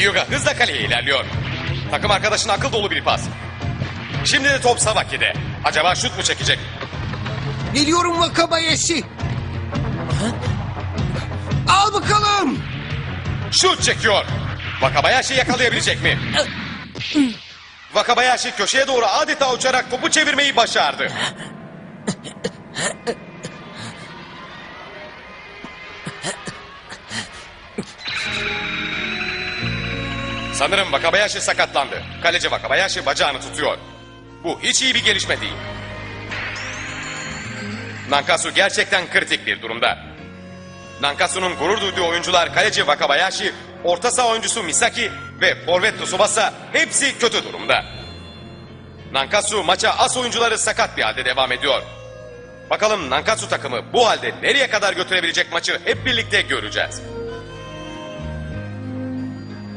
Hyuga hızla kaleye ilerliyor. Takım arkadaşına akıl dolu bir pas. Şimdi de top Savaki'de. Acaba şut mu çekecek? Geliyorum Wakabayashi. Al bakalım. Şut çekiyor. Wakabayashi yakalayabilecek mi? Wakabayashi köşeye doğru adeta uçarak topu çevirmeyi başardı. Sanırım Wakabayashi sakatlandı. Kaleci Wakabayashi bacağını tutuyor. Bu hiç iyi bir gelişme değil. Nankatsu gerçekten kritik bir durumda. Nankatsu'nun gurur duyduğu oyuncular kaleci Wakabayashi, orta saha oyuncusu Misaki ve forvet Tsubasa hepsi kötü durumda. Nankatsu maça as oyuncuları sakat bir halde devam ediyor. Bakalım Nankatsu takımı bu halde nereye kadar götürebilecek maçı hep birlikte göreceğiz.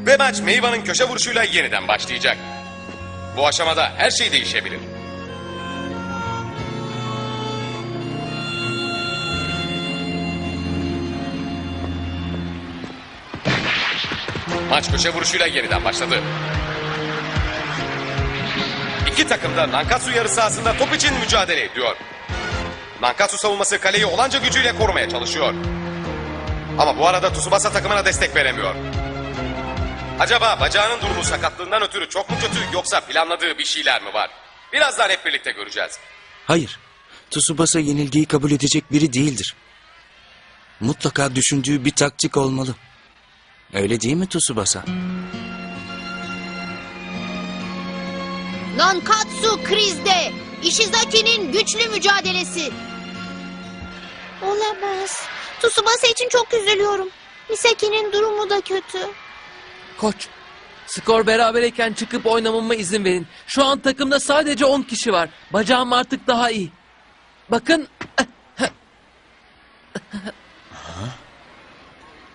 Ve maç Meyva'nın köşe vuruşuyla yeniden başlayacak. Bu aşamada her şey değişebilir. Maç köşe vuruşuyla yeniden başladı. İki takım da Nankatsu yarı sahasında top için mücadele ediyor. Nankatsu savunması kaleyi olanca gücüyle korumaya çalışıyor. Ama bu arada Tsubasa takımına destek veremiyor. Acaba bacağının durumu sakatlığından ötürü çok mu kötü yoksa planladığı bir şeyler mi var? Birazdan hep birlikte göreceğiz. Hayır. Tsubasa yenilgiyi kabul edecek biri değildir. Mutlaka düşündüğü bir taktik olmalı. Öyle değil mi Tsubasa? Nankatsu krizde. Ishizaki'nin güçlü mücadelesi. Olamaz. Tsubasa için çok üzülüyorum. Misaki'nin durumu da kötü. Koç, skor berabereyken çıkıp oynamama izin verin. Şu an takımda sadece 10 kişi var. Bacağım artık daha iyi. Bakın,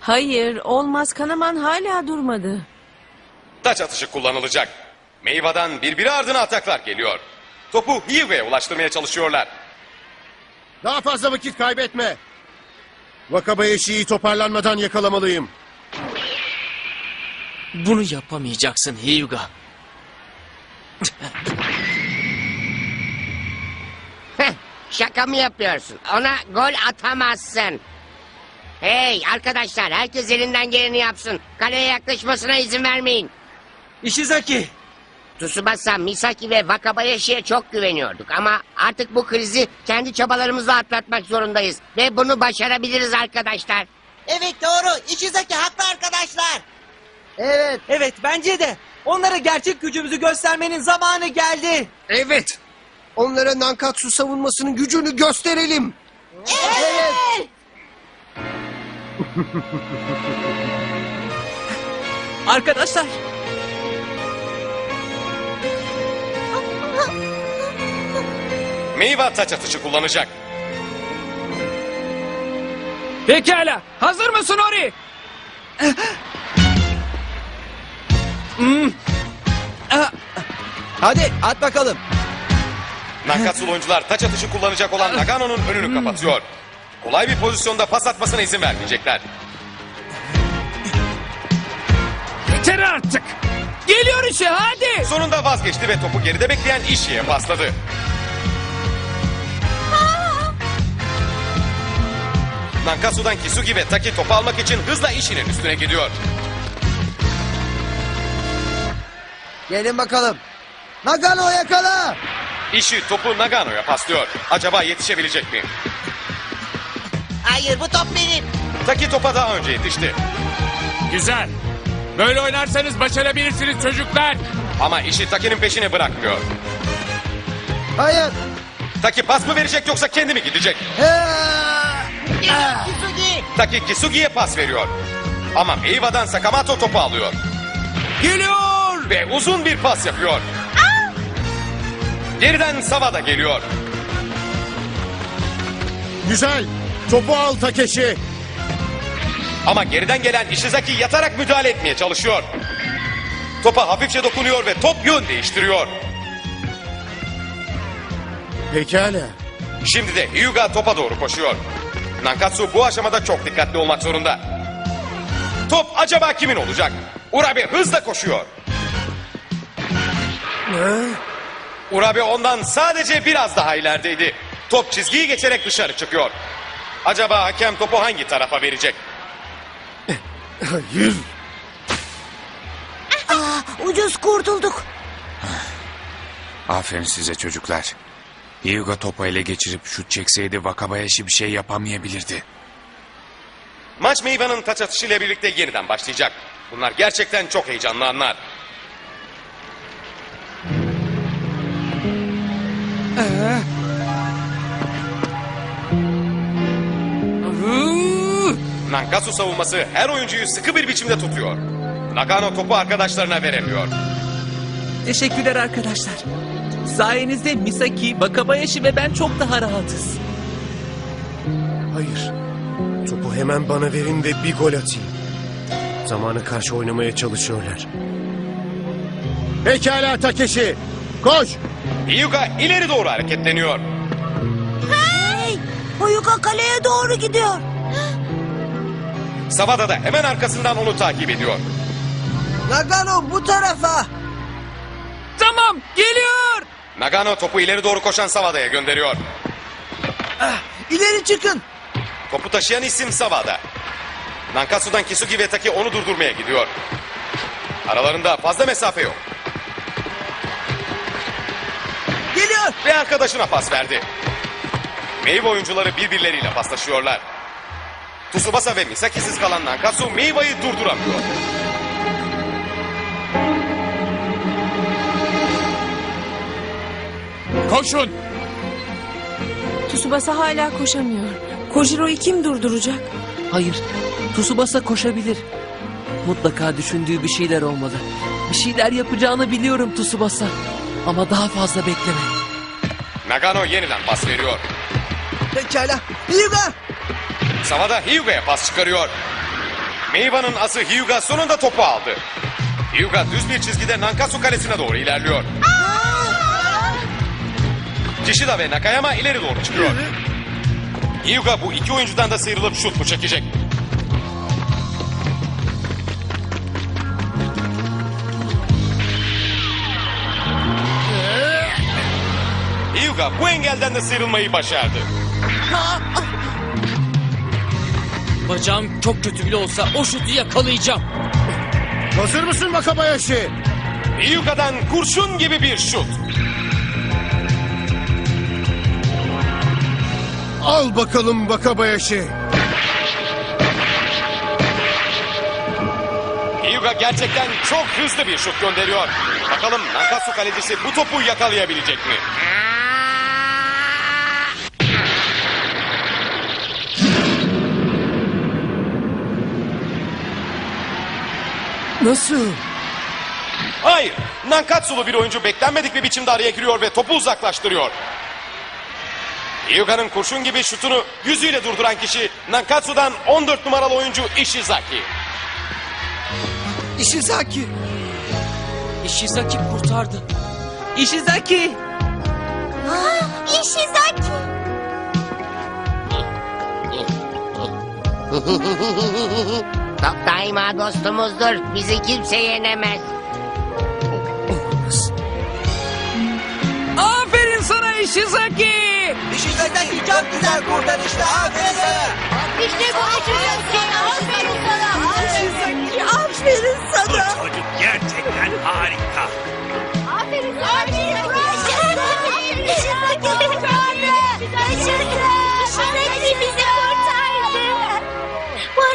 Hayır, olmaz. Kanaman hala durmadı. Taç atışı kullanılacak. Meyva'dan birbiri ardına ataklar geliyor. Topu Hyuga'ya ulaştırmaya çalışıyorlar. Daha fazla vakit kaybetme. Wakabayashi'yi toparlanmadan yakalamalıyım. Bunu yapamayacaksın Hyuga. Heh, Şaka mı yapıyorsun? Ona gol atamazsın. Hey arkadaşlar herkes elinden geleni yapsın. Kaleye yaklaşmasına izin vermeyin. Ishizaki, Tsubasa, Misaki ve Wakabayashi'ye çok güveniyorduk ama artık bu krizi kendi çabalarımızla atlatmak zorundayız. Ve bunu başarabiliriz arkadaşlar. Evet doğru. Ishizaki haklı arkadaşlar. Evet. Evet bence de. Onlara gerçek gücümüzü göstermenin zamanı geldi. Evet. Onlara Nankatsu savunmasının gücünü gösterelim. arkadaşlar. Meyva taç atışı kullanacak. Pekala, hazır mısın Ori? Hadi at bakalım. Nankatsu oyuncular taç atışı kullanacak olan Nagano'nun önünü kapatıyor. Kolay bir pozisyonda pas atmasına izin vermeyecekler. Yeter artık. Geliyor işe hadi. Sonunda vazgeçti ve topu geride bekleyen Ishii'ye pasladı. Nankatsu'dan Kisugi ve Taki topu almak için hızla Ishii'nin üstüne gidiyor. Gelin bakalım. Nagano yakala. Ishii topu Nagano'ya paslıyor. Acaba yetişebilecek mi? Hayır bu top benim. Taki topa daha önce yetişti. Güzel. Böyle oynarsanız başarabilirsiniz çocuklar. Ama Ishii Taki'nin peşini bırakmıyor. Hayır. Taki pas mı verecek yoksa kendi mi gidecek? Kisugi. Taki Kisugi'ye pas veriyor. Ama Meiva'dan Sakamoto topu alıyor. Geliyor. Ve uzun bir pas yapıyor. Geriden Savada geliyor. Güzel. Topu al Takeshi. Ama geriden gelen Ishizaki yatarak müdahale etmeye çalışıyor. Topa hafifçe dokunuyor ve top yön değiştiriyor. Pekala. Şimdi de Hyuga topa doğru koşuyor. Nankatsu bu aşamada çok dikkatli olmak zorunda. Top acaba kimin olacak? Urabe hızla koşuyor. Urabe ondan sadece biraz daha ilerideydi. Top çizgiyi geçerek dışarı çıkıyor. Acaba hakem topu hangi tarafa verecek? Ucuz kurtulduk. Aferin size çocuklar. Hyuga topu ele geçirip şut çekseydi Wakabayashi bir şey yapamayabilirdi. Maç meyvanın taç atışıyla birlikte yeniden başlayacak. Bunlar gerçekten çok heyecanlı anlar. Nankatsu savunması her oyuncuyu sıkı bir biçimde tutuyor. Nagano topu arkadaşlarına veremiyor. Teşekkürler arkadaşlar. Sayenizde Misaki, Wakabayashi ve ben çok daha rahatız. Hayır. Topu hemen bana verin ve bir gol atayım. Zamana karşı oynamaya çalışıyorlar. Pekala Takeshi. Koş. Hyuga ileri doğru hareketleniyor. Hey! Huyuka kaleye doğru gidiyor. Savada da hemen arkasından onu takip ediyor. Nagano bu tarafa. Tamam, geliyor. Nagano topu ileri doğru koşan Savada'ya gönderiyor. İleri çıkın. Topu taşıyan isim Savada. Nankatsu'dan Kisugi ve Taki onu durdurmaya gidiyor. Aralarında fazla mesafe yok. Ve arkadaşına pas verdi. Meyve oyuncuları birbirleriyle paslaşıyorlar. Tsubasa ve Misaki'siz kalan Nankatsu Meiva'yı durduramıyor. Koşun! Tsubasa hala koşamıyor. Kojiro'yu kim durduracak? Hayır, Tsubasa koşabilir. Mutlaka düşündüğü bir şeyler olmalı. Bir şeyler yapacağını biliyorum Tsubasa. Ama daha fazla bekleme. Nagano yeniden pas veriyor. Pekala. Hyuga. Savada Hyuga'ya pas çıkarıyor. Meiva'nın ası Hyuga sonunda topu aldı. Hyuga düz bir çizgide Nankatsu kalesine doğru ilerliyor. Kishida ve Nakayama ileri doğru çıkıyor. Hyuga bu iki oyuncudan da sıyrılıp şut mu çekecek? Hyuga bu engelden de sıyrılmayı başardı. Bacağım çok kötü bile olsa o şutu yakalayacağım. Hazır mısın Wakabayashi? Hyuga'dan kurşun gibi bir şut. Al bakalım Wakabayashi. Hyuga gerçekten çok hızlı bir şut gönderiyor. Bakalım Nankatsu kalecisi bu topu yakalayabilecek mi? Nasıl? Hayır. Nankatsulu bir oyuncu beklenmedik bir biçimde araya giriyor ve topu uzaklaştırıyor. Hyuga'nın kurşun gibi şutunu yüzüyle durduran kişi Nankatsu'dan 14 numaralı oyuncu Ishizaki. Ishizaki. Ishizaki kurtardı. Ishizaki! Ishizaki. Top daima dostumuzdur. Bizi kimse yenemez. Aferin sana Ishizaki! Ishizaki çok güzel kurtarıştı. Aferin sana. İşte bu Ishizaki. Aferin sana. Ishizaki. Aferin sana. Çocuk gerçekten harika.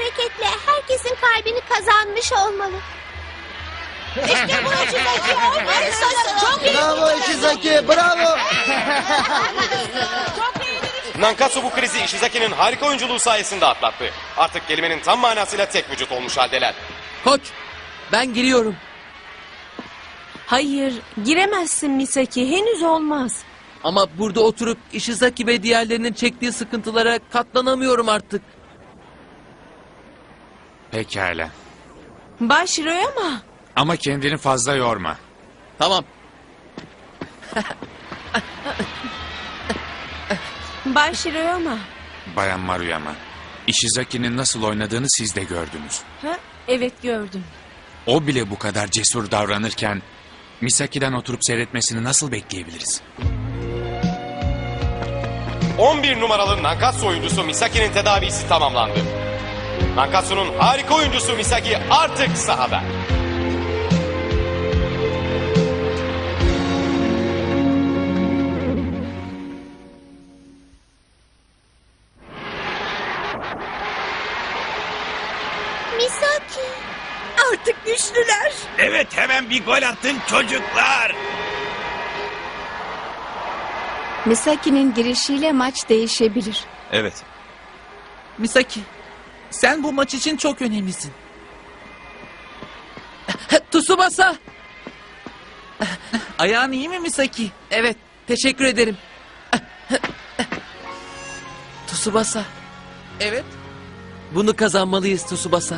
Hareketle herkesin kalbini kazanmış olmalı. İşte bu Ishizaki. Aferin sana. Çok iyi. Bravo Ishizaki. Bravo. Nankatsu bu krizi Ishizaki'nin harika oyunculuğu sayesinde atlattı. Artık kelimenin tam manasıyla tek vücut olmuş haldeler. Koç, ben giriyorum. Hayır, giremezsin Misaki. Henüz olmaz. Ama burada oturup Ishizaki ve diğerlerinin çektiği sıkıntılara katlanamıyorum artık. Pekala. Bay Shiroyama. Ama kendini fazla yorma. Tamam, Bay Shiroyama. Bayan Maruyama. Ishizaki'nin nasıl oynadığını siz de gördünüz. Ha? Evet gördüm. O bile bu kadar cesur davranırken Misaki'den oturup seyretmesini nasıl bekleyebiliriz? 11 numaralı Nankatsu oyuncusu Misaki'nin tedavisi tamamlandı. Nankatsu'nun harika oyuncusu Misaki artık sahada. Misaki. Artık güçlüler. Evet hemen bir gol attın çocuklar. Misaki'nin girişiyle maç değişebilir. Evet. Misaki, sen bu maç için çok önemlisin. Tsubasa! Ayağın iyi mi Misaki? Evet, teşekkür ederim. Tsubasa. Evet. Bunu kazanmalıyız Tsubasa.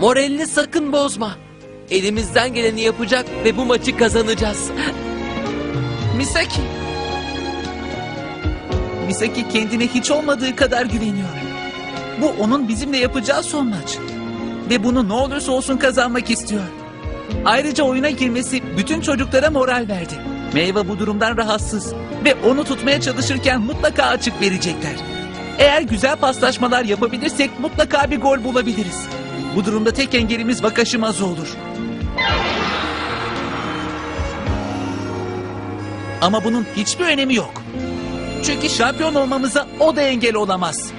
Moralini sakın bozma. Elimizden geleni yapacak ve bu maçı kazanacağız. Misaki. Misaki kendine hiç olmadığı kadar güveniyor. Bu onun bizimle yapacağı son maç. Ve bunu ne olursa olsun kazanmak istiyor. Ayrıca oyuna girmesi bütün çocuklara moral verdi. Meyve bu durumdan rahatsız ve onu tutmaya çalışırken mutlaka açık verecekler. Eğer güzel paslaşmalar yapabilirsek mutlaka bir gol bulabiliriz. Bu durumda tek engelimiz Vakashimazu olur. Ama bunun hiçbir önemi yok. Çünkü şampiyon olmamıza o da engel olamaz.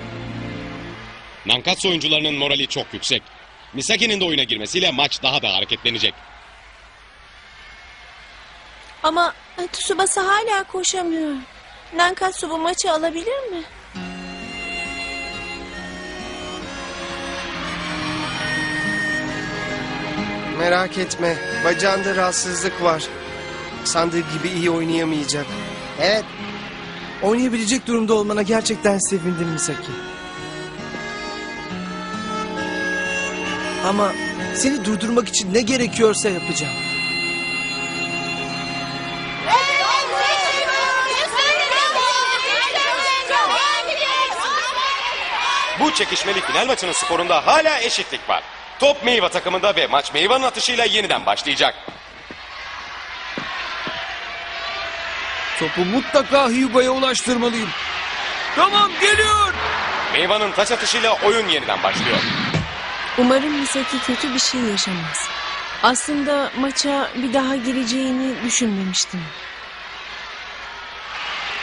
Nankatsu oyuncularının morali çok yüksek. Misaki'nin de oyuna girmesiyle maç daha da hareketlenecek. Ama e, Tsubasa hala koşamıyor. Nankatsu bu maçı alabilir mi? Merak etme. Bacağında rahatsızlık var. Sandığı gibi iyi oynayamayacak. Evet. Oynayabilecek durumda olmana gerçekten sevindim Misaki. Ama seni durdurmak için ne gerekiyorsa yapacağım. Bu çekişmeli final maçının skorunda hala eşitlik var. Top Meyva takımında ve maç Meyva'nın atışıyla yeniden başlayacak. Topu mutlaka Hyuga'ya ulaştırmalıyım. Tamam geliyor. Meyva'nın taç atışıyla oyun yeniden başlıyor. Umarım Misaki kötü bir şey yaşamaz. Aslında maça bir daha gireceğini düşünmemiştim.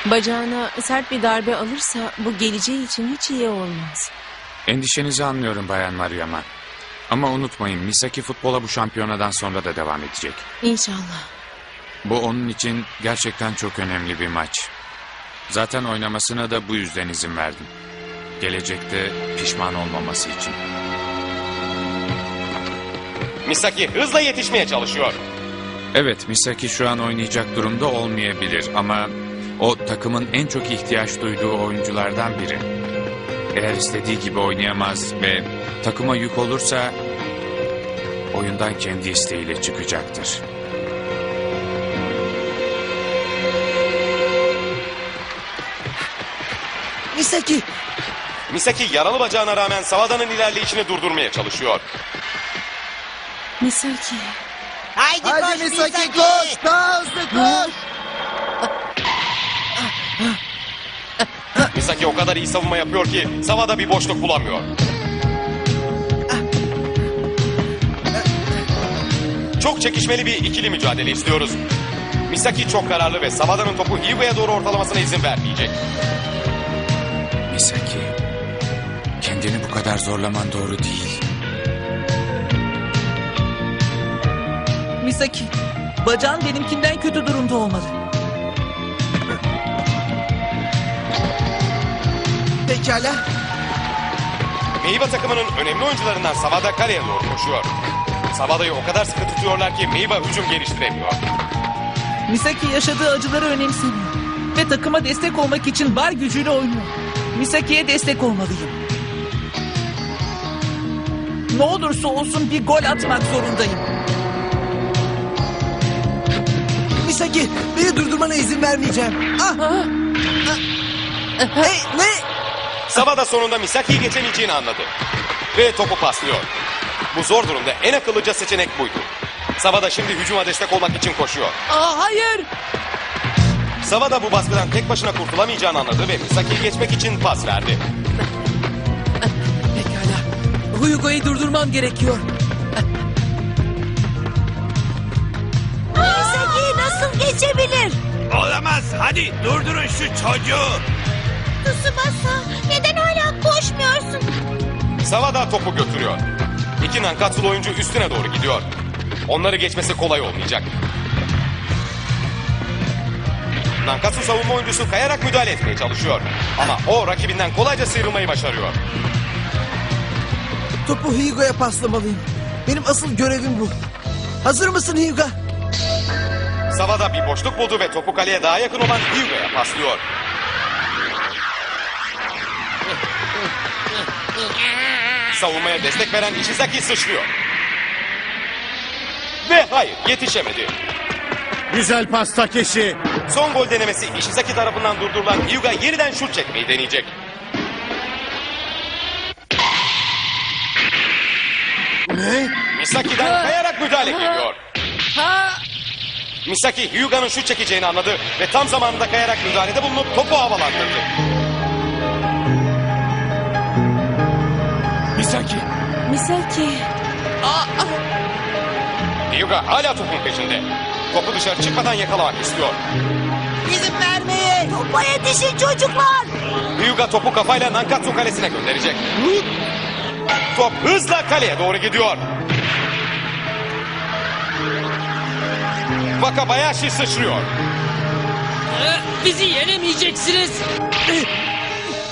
Bacağına sert bir darbe alırsa bu geleceği için hiç iyi olmaz. Endişenizi anlıyorum Bayan Maruyama. Ama unutmayın Misaki futbola bu şampiyonadan sonra da devam edecek. İnşallah. Bu onun için gerçekten çok önemli bir maç. Zaten oynamasına da bu yüzden izin verdim. Gelecekte pişman olmaması için. Misaki hızla yetişmeye çalışıyor. Evet Misaki şu an oynayacak durumda olmayabilir ama o takımın en çok ihtiyaç duyduğu oyunculardan biri. Eğer istediği gibi oynayamaz ve takıma yük olursa oyundan kendi isteğiyle çıkacaktır. Misaki! Misaki yaralı bacağına rağmen Savada'nın ilerleyişini durdurmaya çalışıyor. Misaki. Haydi, Hadi koş Misaki, Misaki. koş! Daha hızlı koş! Misaki o kadar iyi savunma yapıyor ki Savada bir boşluk bulamıyor. Çok çekişmeli bir ikili mücadele istiyoruz. Misaki çok kararlı ve Savada'nın topu Hyuga'ya doğru ortalamasına izin vermeyecek. Misaki, kendini bu kadar zorlaman doğru değil. Misaki, bacağın benimkinden kötü durumda olmalı. Pekala. Meyva takımının önemli oyuncularından Savada kaleye doğru koşuyor. Savada'yı o kadar sıkı tutuyorlar ki Meyva hücum geliştiremiyor. Misaki yaşadığı acıları önemsemiyor. Ve takıma destek olmak için var gücüyle oynuyor. Misaki'ye destek olmalıyım. Ne olursa olsun bir gol atmak zorundayım. Misaki beni durdurmana izin vermeyeceğim. Ah! Ah, Hey ne? Savada sonunda Misaki'yi geçemeyeceğini anladı. Ve topu paslıyor. Bu zor durumda en akıllıca seçenek buydu. Savada şimdi hücuma destek olmak için koşuyor. Aa, hayır. Savada bu baskıdan tek başına kurtulamayacağını anladı ve Misaki'yi geçmek için pas verdi. Pekala. Huyugo'yu durdurmam gerekiyor. Nasıl geçebilir? Olamaz. Hadi durdurun şu çocuğu. Tsubasa neden hala koşmuyorsun? Savada topu götürüyor. İki Nankatsu oyuncu üstüne doğru gidiyor. Onları geçmesi kolay olmayacak. Nankatsu savunma oyuncusu kayarak müdahale etmeye çalışıyor. Ama o rakibinden kolayca sıyrılmayı başarıyor. Topu Hyugo'ya paslamalıyım. Benim asıl görevim bu. Hazır mısın Hyuga? Savada bir boşluk buldu ve topu kaleye daha yakın olan Hyuga'ya paslıyor. Savunmaya destek veren Ishizaki sıçrıyor. Ve hayır yetişemedi. Güzel pas Takeshi. Son gol denemesi Ishizaki tarafından durdurulan Hyuga yeniden şut çekmeyi deneyecek. Ne? Misaki'den kayarak müdahale geliyor. Ha! Misaki Hyuga'nın şut çekeceğini anladı ve tam zamanında kayarak müdahalede bulunup topu havalandırdı. Misaki. Misaki. Hyuga hala topun peşinde. Topu dışarı çıkmadan yakalamak istiyor. İzin vermeyin. Topa yetişin çocuklar. Hyuga topu kafayla Nankatsu kalesine gönderecek. Top hızla kaleye doğru gidiyor. Wakabayashi sıçrıyor. Bizi yenemeyeceksiniz.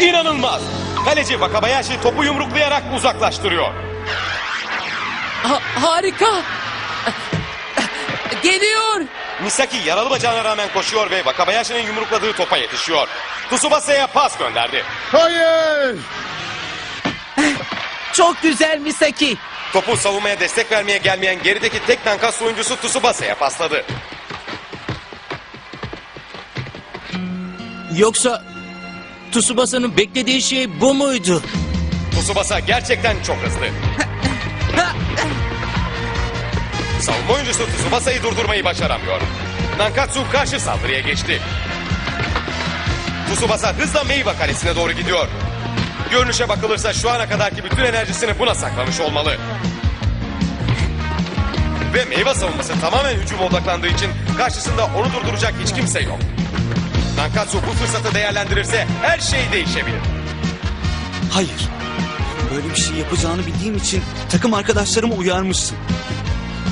İnanılmaz. Kaleci Wakabayashi topu yumruklayarak uzaklaştırıyor. Ha- harika. Geliyor. Misaki yaralı bacağına rağmen koşuyor ve Wakabayashi'nin yumrukladığı topa yetişiyor. Tsubasa'ya pas gönderdi. Hayır! Çok güzel Misaki. Topu savunmaya destek vermeye gelmeyen gerideki tek Nankatsu oyuncusu Tsubasa'ya pasladı. Yoksa Tsubasa'nın beklediği şey bu muydu? Tsubasa gerçekten çok hızlı. Savunma oyuncusu Tsubasa'yı durdurmayı başaramıyor. Nankatsu karşı saldırıya geçti. Tsubasa hızla Meiwa kalesine doğru gidiyor. Görünüşe bakılırsa şu ana kadarki bütün enerjisini buna saklamış olmalı. Ve Meiwa savunması tamamen hücuma odaklandığı için karşısında onu durduracak hiç kimse yok. Nankatsu bu fırsatı değerlendirirse her şey değişebilir. Hayır. Böyle bir şey yapacağını bildiğim için takım arkadaşlarımı uyarmışsın.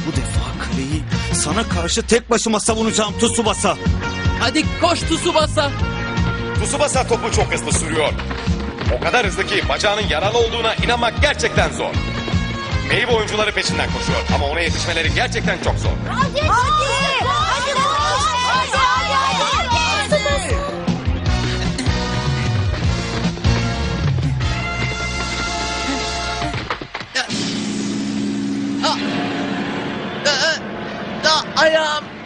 Bu defa kaleyi sana karşı tek başıma savunacağım Tsubasa. Hadi koş Tsubasa. Tsubasa topu çok hızlı sürüyor. O kadar hızlı ki bacağının yaralı olduğuna inanmak gerçekten zor. Meyve oyuncuları peşinden koşuyor ama ona yetişmeleri gerçekten çok zor. Hadi. Hadi. Hadi. Hadi. Hadi. Hadi. Ayağım.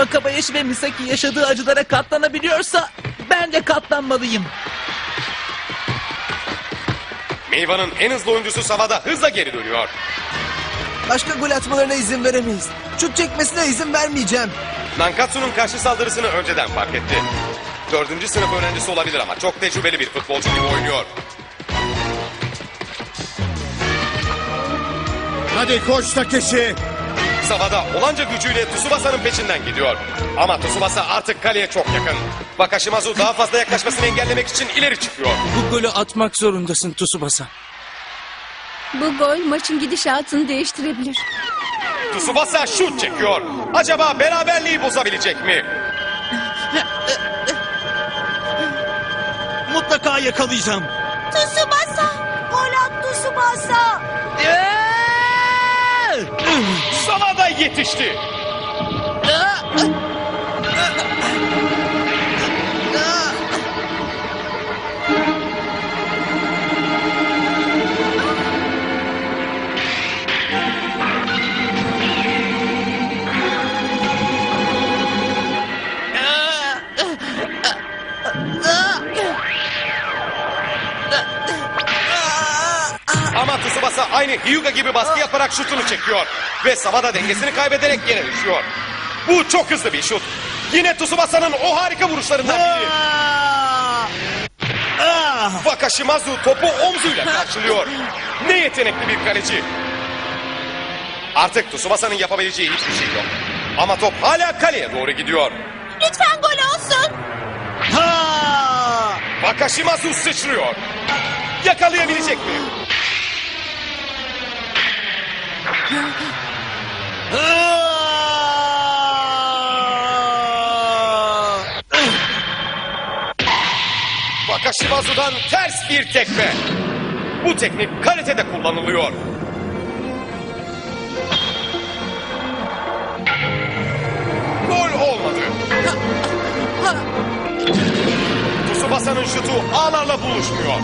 Wakabayashi ve Misaki yaşadığı acılara katlanabiliyorsa ben de katlanmalıyım. Meyvanın en hızlı oyuncusu Savada hızla geri dönüyor. Başka gol atmalarına izin veremeyiz. Şut çekmesine izin vermeyeceğim. Nankatsu'nun karşı saldırısını önceden fark etti. Dördüncü sınıf öğrencisi olabilir ama çok tecrübeli bir futbolcu gibi oynuyor. Hadi koş Takeshi. Savada olanca gücüyle Tsubasa'nın peşinden gidiyor. Ama Tsubasa artık kaleye çok yakın. Bakashimazu daha fazla yaklaşmasını engellemek için ileri çıkıyor. Bu golü atmak zorundasın Tsubasa. Bu gol maçın gidişatını değiştirebilir. Tsubasa şut çekiyor. Acaba beraberliği bozabilecek mi? Mutlaka yakalayacağım. Tsubasa. Gol at Tsubasa. Savada yetişti. Aynı Hyuga gibi baskı yaparak şutunu çekiyor. Ve Sabada dengesini kaybederek yere düşüyor. Bu çok hızlı bir şut. Yine Tsubasa'nın o harika vuruşlarından biri. Wakashimazu topu omzuyla karşılıyor. Ne yetenekli bir kaleci. Artık Tsubasa'nın yapabileceği hiçbir şey yok. Ama top hala kaleye doğru gidiyor. Lütfen gol olsun. Wakashimazu sıçrıyor. Yakalayabilecek mi? Wakashimazu'dan ters bir tekme. Bu teknik kalitede kullanılıyor. Gol olmadı. Tsubasa'nın şutu ağlarla buluşmuyor.